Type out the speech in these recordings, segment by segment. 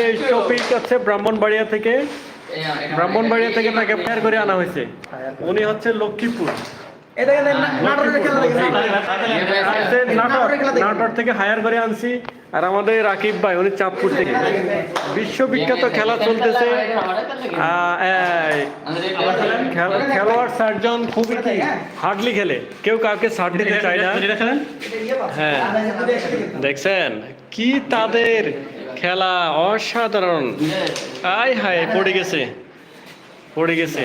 এই শফিক হচ্ছে ব্রাহ্মণবাড়িয়া থেকে ব্রাহ্মণবাড়িয়া থেকে তাকে ফায়ার করে আনা হয়েছে উনি হচ্ছে লক্ষ্মীপুর নাটোর নাটোর থেকে হায়ার করে আনছি আর আমাদের রাকিব ভাই উনি চাঁদপুর থেকে বিশ্ববিখ্যাত খেলা চলতেছে খেলোয়াড় সার্জন খুবই কি হার্ডলি খেলে কেউ কাউকে সার দিতে চায় না হ্যাঁ দেখছেন কি তাদের খেলা অসাধারণ। আয় হায়, পড়ে গেছে। পড়ে গেছে।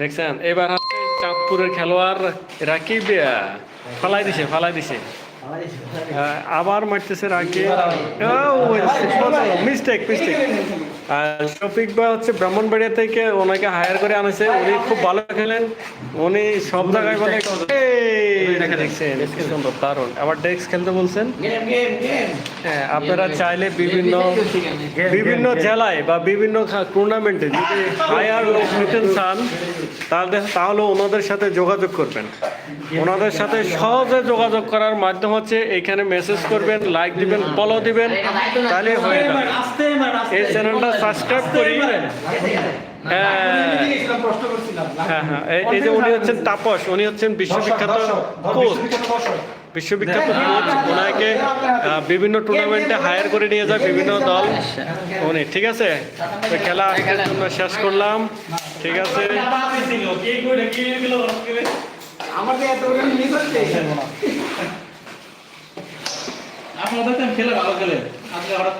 দেখছেন? এবার হচ্ছে চাঁদপুরের খেলোয়াড় রাকিবিয়া ফালাই দিছে ফালাই দিছে। আবার মারতেছে রাকিব মিস্টেক মিস্টেক শফিক ভাই হচ্ছে ব্রাহ্মণবাড়িয়া থেকে ওনাকে হায়ার করে আনেছে। উনি খুব ভালো খেলেন। উনি সব জায়গায় বলে "এই, দেখছেন আবার ডেস্ক খেলতে বলছেন। হ্যাঁ আপনারা চাইলে বিভিন্ন বিভিন্ন জেলায় বা বিভিন্ন টুর্নামেন্টে যদি হায়ার লোক নিতে চান তাহলে তাহলে ওনাদের সাথে যোগাযোগ করবেন। ওনাদের সাথে সহজে যোগাযোগ করার মাধ্যম হচ্ছে এখানে মেসেজ করবেন লাইক দিবেন ফলো দিবেন। তাহলে হয়ে যাবে। এই চ্যানেলটা সাবস্ক্রাইব করি। হ্যাঁ হ্যাঁ হ্যাঁ এই- এই যে উনি হচ্ছেন তাপস উনি হচ্ছেন বিশ্ববিখ্যাত কোচ বিশ্ববিখ্যাত কোচ ওনাকে বিভিন্ন টুর্নামেন্টে হায়ার করে নিয়ে যায় বিভিন্ন দল। উনি ঠিক আছে? তো খেলা আজকের জন্য শেষ করলাম। ঠিক আছে? আপনারা খেলে ভালো খেলে। আজকে হঠাৎ